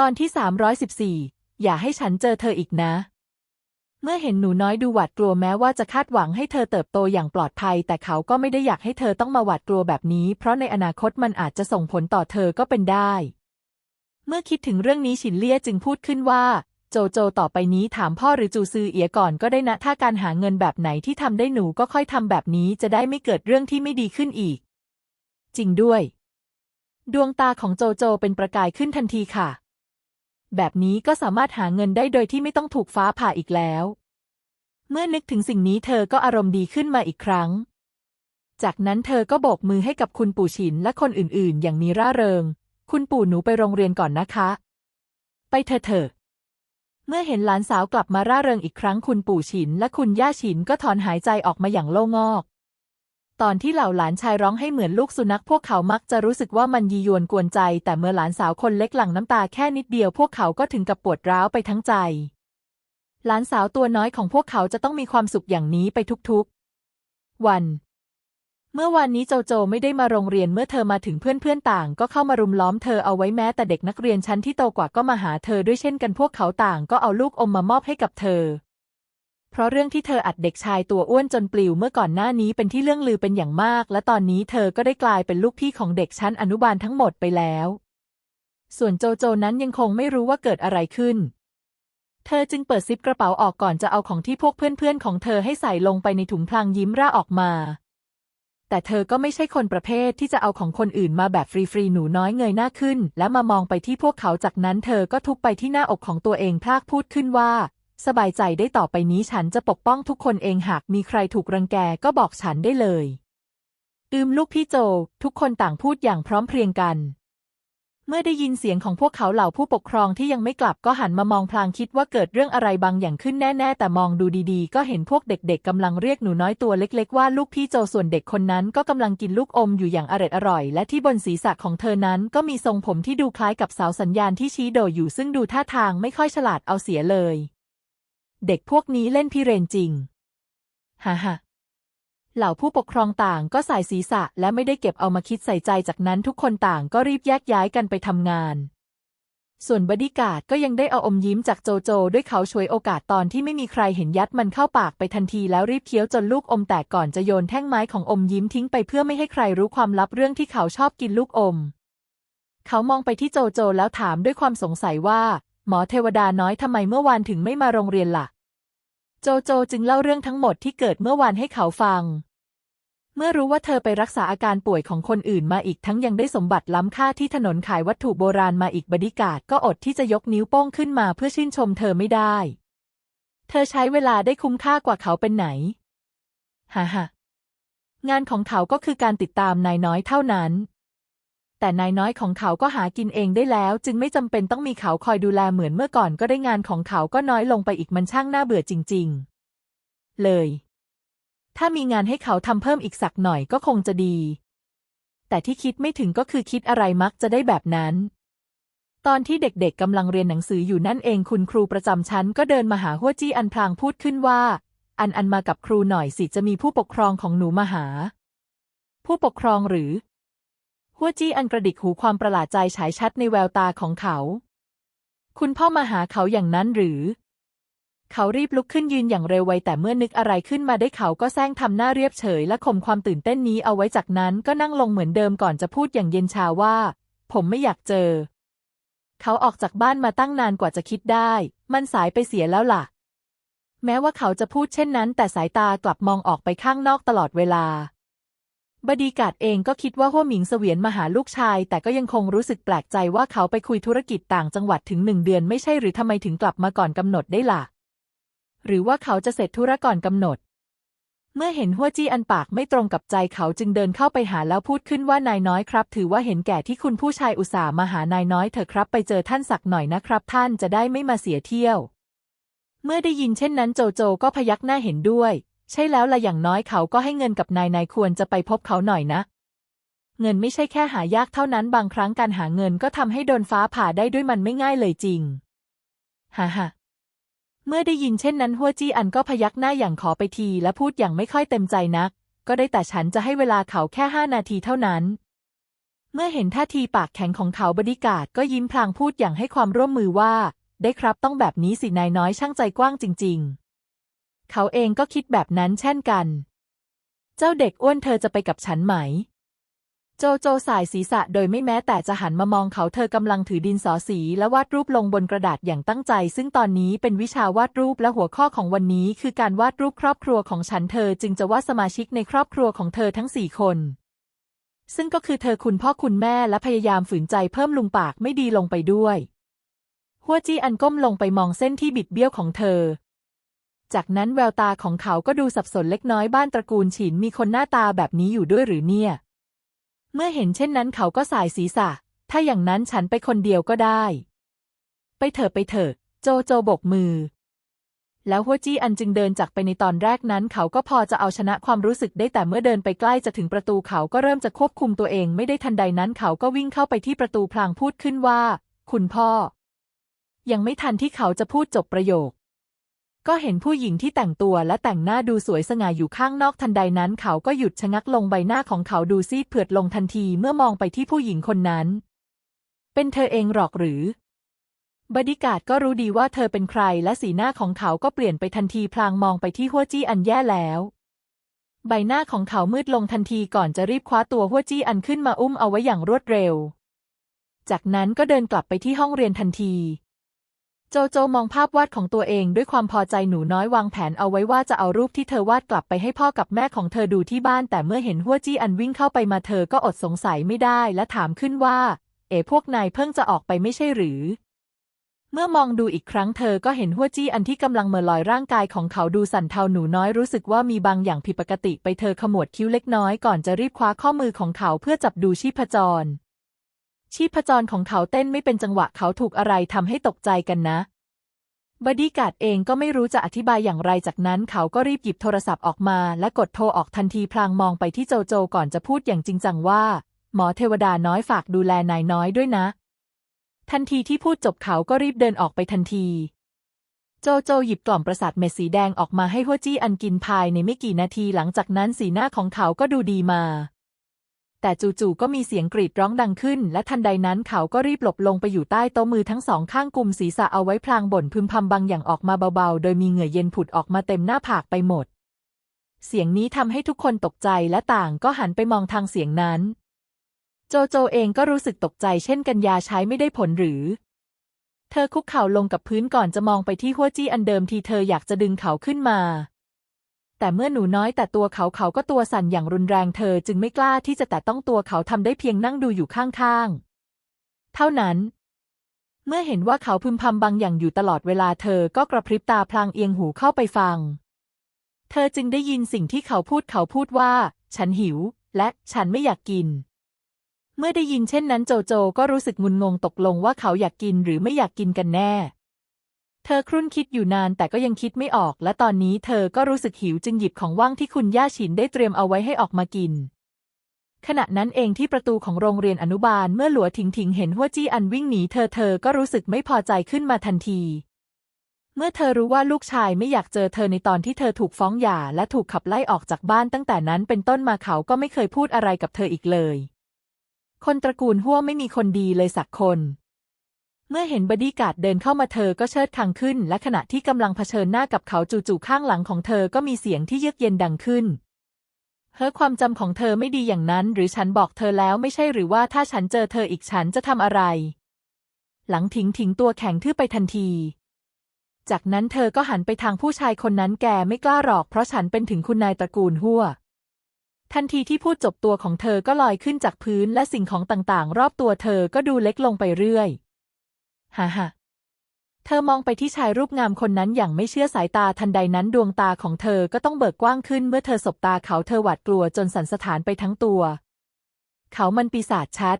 ตอนที่ 314 อย่าให้ฉันเจอเธออีกนะ เมื่อเห็นหนูน้อยดูหวาดกลัวแม้ว่าจะคาดหวังให้เธอเติบโตอย่างปลอดภัย แต่เขาก็ไม่ได้อยากให้เธอต้องมาหวาดกลัวแบบนี้ เพราะในอนาคตมันอาจจะส่งผลต่อเธอก็เป็นได้ เมื่อคิดถึงเรื่องนี้ฉินเลี่ยจึงพูดขึ้นว่า โจโจต่อไปนี้ถามพ่อหรือจูซือเอียก่อนก็ได้นะถ้าการหาเงินแบบไหนที่ทำได้หนูก็ค่อยทำแบบนี้จะได้ไม่เกิดเรื่องที่ไม่ดีขึ้นอีก จริงด้วย ดวงตาของโจโจเป็นประกายขึ้นทันทีค่ะ แบบนี้ก็สามารถหาเงินได้โดยที่ไม่ต้องถูกฟ้าผ่าอีกแล้ว เมื่อนึกถึงสิ่งนี้เธอก็อารมณ์ดีขึ้นมาอีกครั้ง จากนั้นเธอก็โบกมือให้กับคุณปู่ฉินและคนอื่นๆ อย่างมีร่าเริง คุณปู่หนูไปโรงเรียนก่อนนะคะ ไปเถอะเถอะเมื่อเห็นหลานสาวกลับมาร่าเริงอีกครั้งคุณปู่ฉินและคุณย่าฉินก็ถอนหายใจออกมาอย่างโล่งอก ตอนที่เหล่าหลานชายร้องให้เหมือนลูกสุนัขพวกเขามักจะรู้สึกว่ามันยียวนกวนใจ แต่เมื่อหลานสาวคนเล็กหลั่งน้ำตาแค่นิดเดียวพวกเขาก็ถึงกับปวดร้าวไปทั้งใจ หลานสาวตัวน้อยของพวกเขาจะต้องมีความสุขอย่างนี้ไปทุกๆ วัน เมื่อวานนี้โจโจไม่ได้มาโรงเรียนเมื่อเธอมาถึงเพื่อนๆต่าง ก็เข้ามารุมล้อมเธอเอาไว้แม้แต่เด็กนักเรียนชั้นที่โตกว่าก็มาหาเธอด้วยเช่นกันพวกเขาต่างก็เอาลูกอมมามอบให้กับเธอ เพราะเรื่องที่เธออัดเด็กชายตัวอ้วนจนปลิวเมื่อก่อนหน้านี้เป็นที่เรื่องลือเป็นอย่างมาก และตอนนี้เธอก็ได้กลายเป็นลูกพี่ของเด็กชั้นอนุบาลทั้งหมดไปแล้ว ส่วนโจโจนั้นยังคงไม่รู้ว่าเกิดอะไรขึ้น เธอจึงเปิดซิปกระเป๋าออกก่อนจะเอาของที่พวกเพื่อนๆของเธอให้ใส่ลงไปในถุงพลางยิ้มร่าออกมา แต่เธอก็ไม่ใช่คนประเภทที่จะเอาของคนอื่นมาแบบฟรีๆหนูน้อยเงยหน้าขึ้น และมามองไปที่พวกเขาจากนั้นเธอก็ทุบไปที่หน้าอกของตัวเองพลากพูดขึ้นว่า สบายใจได้ต่อไปนี้ฉันจะปกป้องทุกคนเองหากมีใครถูกรังแกก็บอกฉันได้เลยอืมลูกพี่โจ ทุกคนต่างพูดอย่างพร้อมเพรียงกัน เมื่อได้ยินเสียงของพวกเขาเหล่าผู้ปกครองที่ยังไม่กลับก็หันมามองพลางคิดว่าเกิดเรื่องอะไรบางอย่างขึ้นแน่ ๆ แต่มองดูดีๆ ก็เห็นพวกเด็กๆกำลังเรียกหนูน้อยตัวเล็ก ๆ ว่าลูกพี่โจส่วนเด็กคนนั้นก็กำลังกินลูกอมอยู่อย่างอร็ดอร่อย และที่บนศีรษะของเธอนั้นก็มีทรงผมที่ดูคล้ายกับสาวสัญญาณที่ชี้โดอยู่ซึ่งดูท่าทางไม่ค่อยฉลาดเอาเสียเลย เด็กพวกนี้เล่นพิเรนจริง ฮ่าฮ่าเหล่าผู้ปกครองต่างก็สายศีรษะและไม่ได้เก็บเอามาคิดใส่ใจจากนั้นทุกคนต่างก็รีบแยกย้ายกันไปทำงาน ส่วนบดีการ์ดก็ยังได้เอาอมยิ้มจากโจโจ ด้วยเขาช่วยโอกาสตอนที่ไม่มีใครเห็นยัดมันเข้าปากไปทันทีแล้วรีบเคี้ยวจนลูกอมแตกก่อนจะโยนแท่งไม้ของอมยิ้มทิ้งไปเพื่อไม่ให้ใครรู้ความลับเรื่องที่เขาชอบกินลูกอม เขามองไปที่โจโจแล้วถามด้วยความสงสัยว่า หมอเทวดาน้อยทำไมเมื่อวานถึงไม่มาโรงเรียนล่ะ โจโจจึงเล่าเรื่องทั้งหมดที่เกิดเมื่อวานให้เขาฟัง เมื่อรู้ว่าเธอไปรักษาอาการป่วยของคนอื่นมาอีกทั้งยังได้สมบัติล้ำค่าที่ถนนขายวัตถุโบราณมาอีกบดิกาดก็อดที่จะยกนิ้วโป้งขึ้นมาเพื่อชื่นชมเธอไม่ได้ เธอใช้เวลาได้คุ้มค่ากว่าเขาเป็นไหนฮ่าฮ่างานของเขาก็คือการติดตามนายน้อยเท่านั้น แต่นายน้อยของเขาก็หากินเองได้แล้ว จึงไม่จำเป็นต้องมีเขาคอยดูแลเหมือนเมื่อก่อนก็ได้งานของเขาก็น้อยลงไปอีกมันช่างน่าเบื่อจริง ๆ เลย ถ้ามีงานให้เขาทำเพิ่มอีกสักหน่อยก็คงจะดี แต่ที่คิดไม่ถึงก็คือคิดอะไรมักจะได้แบบนั้นตอนที่เด็กๆกำลังเรียนหนังสืออยู่นั่นเองคุณครูประจำชั้นก็เดินมาหาหัวจี้อันพลางพูดขึ้นว่า อันอันมากับครูหน่อยสิจะมีผู้ปกครองของหนูมาหา ผู้ปกครองหรือ หัวจี้อันกระดิกหูความประหลาดใจฉายชัดในแววตาของเขา คุณพ่อมาหาเขาอย่างนั้นหรือ เขารีบลุกขึ้นยืนอย่างเร็วไวแต่เมื่อนึกอะไรขึ้นมาได้เขาก็แซงทำหน้าเรียบเฉยและข่มความตื่นเต้นนี้เอาไว้จากนั้นก็นั่งลงเหมือนเดิมก่อนจะพูดอย่างเย็นชาว่า ผมไม่อยากเจอ เขาออกจากบ้านมาตั้งนานกว่าจะคิดได้ มันสายไปเสียแล้วล่ะ แม้ว่าเขาจะพูดเช่นนั้น แต่สายตากลับมองออกไปข้างนอกตลอดเวลา บดีกาดเองก็คิดว่าหัวหมิงเสวียนมาหาลูกชาย แต่ก็ยังคงรู้สึกแปลกใจว่าเขาไปคุยธุรกิจต่างจังหวัดถึงหนึ่งเดือนไม่ใช่หรือทำไมถึงกลับมาก่อนกำหนดได้ล่ะ หรือว่าเขาจะเสร็จธุระก่อนกำหนด เมื่อเห็นหัวจี้อันปากไม่ตรงกับใจเขาจึงเดินเข้าไปหาแล้วพูดขึ้นว่านายน้อยครับ ถือว่าเห็นแก่ที่คุณผู้ชายอุตส่าห์มาหานายน้อยเถอะครับ ไปเจอท่านสักหน่อยนะครับ ท่านจะได้ไม่มาเสียเที่ยว เมื่อได้ยินเช่นนั้นโจโจก็พยักหน้าเห็นด้วย ใช่แล้วละอย่างน้อยเขาก็ให้เงินกับนายนายควรจะไปพบเขาหน่อยนะ เงินไม่ใช่แค่หายากเท่านั้นบางครั้งการหาเงินก็ทำให้โดนฟ้าผ่าได้ด้วยมันไม่ง่ายเลยจริงฮ่าฮ่าเมื่อได้ยินเช่นนั้นหัวจี้อันก็พยักหน้าอย่างขอไปทีและพูดอย่างไม่ค่อยเต็มใจนัก ก็ได้แต่ฉันจะให้เวลาเขาแค่ห้านาทีเท่านั้น เมื่อเห็นท่าทีปากแข็งของเขาบดิกาดก็ยิ้มพลางพูดอย่างให้ความร่วมมือว่า ได้ครับต้องแบบนี้สินายน้อยช่างใจกว้างจริง ๆ เขาเองก็คิดแบบนั้นเช่นกัน เจ้าเด็กอ้วนเธอจะไปกับฉันไหม โจโจสายศีรษะโดยไม่แม้แต่จะหันมามองเขาเธอกำลังถือดินสอสีและวาดรูปลงบนกระดาษอย่างตั้งใจ ซึ่งตอนนี้เป็นวิชาวาดรูปและหัวข้อของวันนี้ คือการวาดรูปครอบครัวของฉันเธอจึงจะวาดสมาชิกในครอบครัวของเธอทั้งสี่คนซึ่งก็คือเธอคุณพ่อคุณแม่และพยายามฝืนใจเพิ่มลุงปากไม่ดีลงไปด้วย หัวจี้อันก้มลงไปมองเส้นที่บิดเบี้ยวของเธอ จากนั้นแววตาของเขาก็ดูสับสนเล็กน้อยบ้านตระกูลฉินมีคนหน้าตาแบบนี้อยู่ด้วยหรือเนี่ย เมื่อเห็นเช่นนั้นเขาก็สายศีรษะ ถ้าอย่างนั้นฉันไปคนเดียวก็ได้ ไปเถอะไปเถอะ โจโจบกมือ แล้วหัวจี้อันจึงเดินจากไปในตอนแรกนั้น เขาก็พอจะเอาชนะความรู้สึกได้แต่เมื่อเดินไปใกล้จะถึงประตูเขาก็เริ่มจะควบคุมตัวเองไม่ได้ทันใดนั้น เขาก็วิ่งเข้าไปที่ประตูพลางพูดขึ้นว่า คุณพ่อ ยังไม่ทันที่เขาจะพูดจบประโยค ก็เห็นผู้หญิงที่แต่งตัวและแต่งหน้าดูสวยสง่าอยู่ข้างนอกทันใดนั้นเขาก็หยุดชะงักลงใบหน้าของเขาดูซีดเผือดลงทันทีเมื่อมองไปที่ผู้หญิงคนนั้น เป็นเธอเองหรอกหรือบดิกาดก็รู้ดีว่าเธอเป็นใครและสีหน้าของเขาก็เปลี่ยนไปทันทีพลางมองไปที่หัวจี้อันแย่แล้ว ใบหน้าของเขามืดลงทันทีก่อนจะรีบคว้าตัวหัวจี้อันขึ้นมาอุ้มเอาไว้อย่างรวดเร็ว จากนั้นก็เดินกลับไปที่ห้องเรียนทันที โจโจมองภาพวาดของตัวเองด้วยความพอใจหนูน้อยวางแผนเอาไว้ว่าจะเอารูปที่เธอวาดกลับไปให้พ่อกับแม่ของเธอดูที่บ้าน แต่เมื่อเห็นหัวจี้อันวิ่งเข้าไปมาเธอก็อดสงสัยไม่ได้และถามขึ้นว่า เอ๋พวกนายเพิ่งจะออกไปไม่ใช่หรือ เมื่อมองดูอีกครั้งเธอก็เห็นหัวจี้อันที่กำลังเมื่อลอยร่างกายของเขาดูสั่นเทาหนูน้อยรู้สึกว่ามีบางอย่างผิดปกติไปเธอขมวดคิ้วเล็กน้อยก่อนจะรีบคว้าข้อมือของเขาเพื่อจับดูชีพจร ชีพจรของเขาเต้นไม่เป็นจังหวะเขาถูกอะไรทำให้ตกใจกันนะ บดีการ์ดเองก็ไม่รู้จะอธิบายอย่างไรจากนั้นเขาก็รีบหยิบโทรศัพท์ออกมาและกดโทรออกทันทีพลางมองไปที่โจโจก่อนจะพูดอย่างจริงจังว่า หมอเทวดาน้อยฝากดูแลนายน้อยด้วยนะ ทันทีที่พูดจบเขาก็รีบเดินออกไปทันทีโจโจหยิบกล่อมประสาทเม็ดสีแดงออกมาให้หัวจี้อันกินภายในไม่กี่นาทีหลังจากนั้นสีหน้าของเขาก็ดูดีมา แต่จู่ๆก็มีเสียงกรีดร้องดังขึ้น และทันใดนั้นเขาก็รีบหลบลงไปอยู่ใต้โต๊ะมือทั้งสองข้างกุมศีรษะเอาไว้พลางบ่นพึมพำบางอย่างออกมาเบาๆ โดยมีเหงื่อเย็นผุดออกมาเต็มหน้าผากไปหมด เสียงนี้ทำให้ทุกคนตกใจและต่างก็หันไปมองทางเสียงนั้น โจโจเองก็รู้สึกตกใจเช่นกันยาใช้ไม่ได้ผลหรือ เธอคุกเข่าลงกับพื้นก่อนจะมองไปที่หัวจี้อันเดิมทีเธออยากจะดึงเขาขึ้นมา แต่เมื่อหนูน้อยแต่ตัวเขาเขาก็ตัวสั่นอย่างรุนแรงเธอจึงไม่กล้าที่จะแตะต้องตัวเขาทำได้เพียงนั่งดูอยู่ข้างๆ เท่านั้น เมื่อเห็นว่าเขาพึมพำบางอย่างอยู่ตลอดเวลาเธอก็กระพริบตาพลางเอียงหูเข้าไปฟัง เธอจึงได้ยินสิ่งที่เขาพูดเขาพูดว่า ฉันหิว และฉันไม่อยากกิน เมื่อได้ยินเช่นนั้นโจโจก็รู้สึกงุนงงตกลงว่าเขาอยากกินหรือไม่อยากกินกันแน่ เธอครุ่นคิดอยู่นานแต่ก็ยังคิดไม่ออก และตอนนี้เธอก็รู้สึกหิวจึงหยิบของว่างที่คุณย่าฉินได้เตรียมเอาไว้ให้ออกมากิน ขณะนั้นเองที่ประตูของโรงเรียนอนุบาลเมื่อหลัวถิงถิงเห็นหัวจี้อันวิ่งหนีเธอเธอก็รู้สึกไม่พอใจขึ้นมาทันที เมื่อเธอรู้ว่าลูกชายไม่อยากเจอเธอในตอนที่เธอถูกฟ้องหย่าและถูกขับไล่ออกจากบ้านตั้งแต่นั้นเป็นต้นมาเขาก็ไม่เคยพูดอะไรกับเธออีกเลย คนตระกูลหัวไม่มีคนดีเลยสักคน เมื่อเห็นบดี้การ์ดเดินเข้ามาเธอก็เชิดคางขึ้น และขณะที่กำลังเผชิญหน้ากับเขาจู่ๆข้างหลังของเธอก็มีเสียงที่เยือกเย็นดังขึ้น เฮ้อความจำของเธอไม่ดีอย่างนั้น หรือฉันบอกเธอแล้วไม่ใช่หรือว่าถ้าฉันเจอเธออีกฉันจะทำอะไร หลังถิงถิงตัวแข็งทื่อไปทันที จากนั้นเธอก็หันไปทางผู้ชายคนนั้นแกไม่กล้าหรอกเพราะฉันเป็นถึงคุณนายตระกูลหัวทันทีที่พูดจบตัวของเธอก็ลอยขึ้นจากพื้นและสิ่งของต่างๆ รอบตัวเธอก็ดูเล็กลงไปเรื่อย ฮ่าฮ่าเธอมองไปที่ชายรูปงามคนนั้นอย่างไม่เชื่อสายตาทันใดนั้นดวงตาของเธอก็ต้องเบิกกว้างขึ้นเมื่อเธอสบตาเขาเธอหวาดกลัวจนสั่นสะท้านไปทั้งตัว เขามันปีศาจชัด